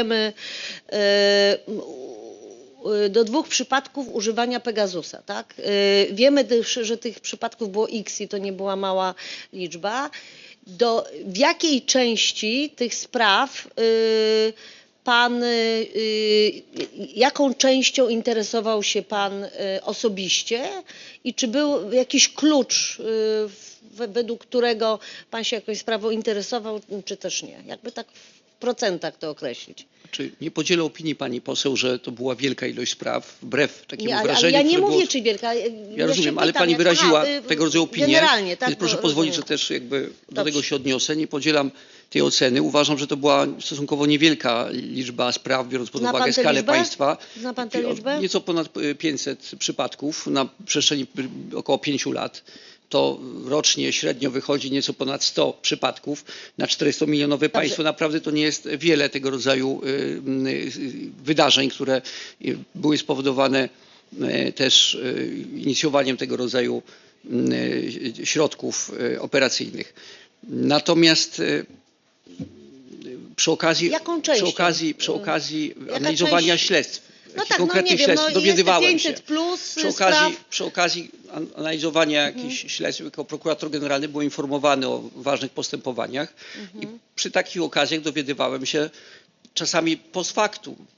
E, do dwóch przypadków używania Pegasusa, tak? E, Wiemy też, że tych przypadków było x i to nie była mała liczba. Do, w jakiej części tych spraw e, pan, jaką częścią interesował się pan osobiście i czy był jakiś klucz, według którego pan się jakoś sprawą interesował, czy też nie? Jakby tak procentach to określić. Czy nie podzielę opinii pani poseł, że to była wielka ilość spraw, wbrew takiemu Nie, ale, ale wrażeniu, ja nie mówię, było... czy wielka. Ja rozumiem, ale pani wyraziła tego rodzaju opinię. Generalnie, tak. Proszę bo- pozwolić, że rozumiem. też jakby do Dobrze. tego się odniosę. Nie podzielam tej oceny. Uważam, że to była stosunkowo niewielka liczba spraw, biorąc pod Zna uwagę skalę liczbę? państwa. Zna pan tę liczbę? Nieco ponad y, 500 przypadków na przestrzeni y, około 5 lat. To rocznie średnio wychodzi nieco ponad 100 przypadków na 400-milionowe państwo. Naprawdę to nie jest wiele tego rodzaju y, y, wydarzeń, które y, były spowodowane też inicjowaniem tego rodzaju środków operacyjnych. Natomiast przy okazji, przy okazji, przy okazji analizowania część? śledztw, No tak, no konkretnych wiem, śledztw, no jest te dowiadywałem 500 się. plus Przy okazji, spraw. przy okazji an- analizowania jakichś śledztw, jako prokurator generalny był informowany o ważnych postępowaniach i przy takich okazjach dowiadywałem się czasami post factum,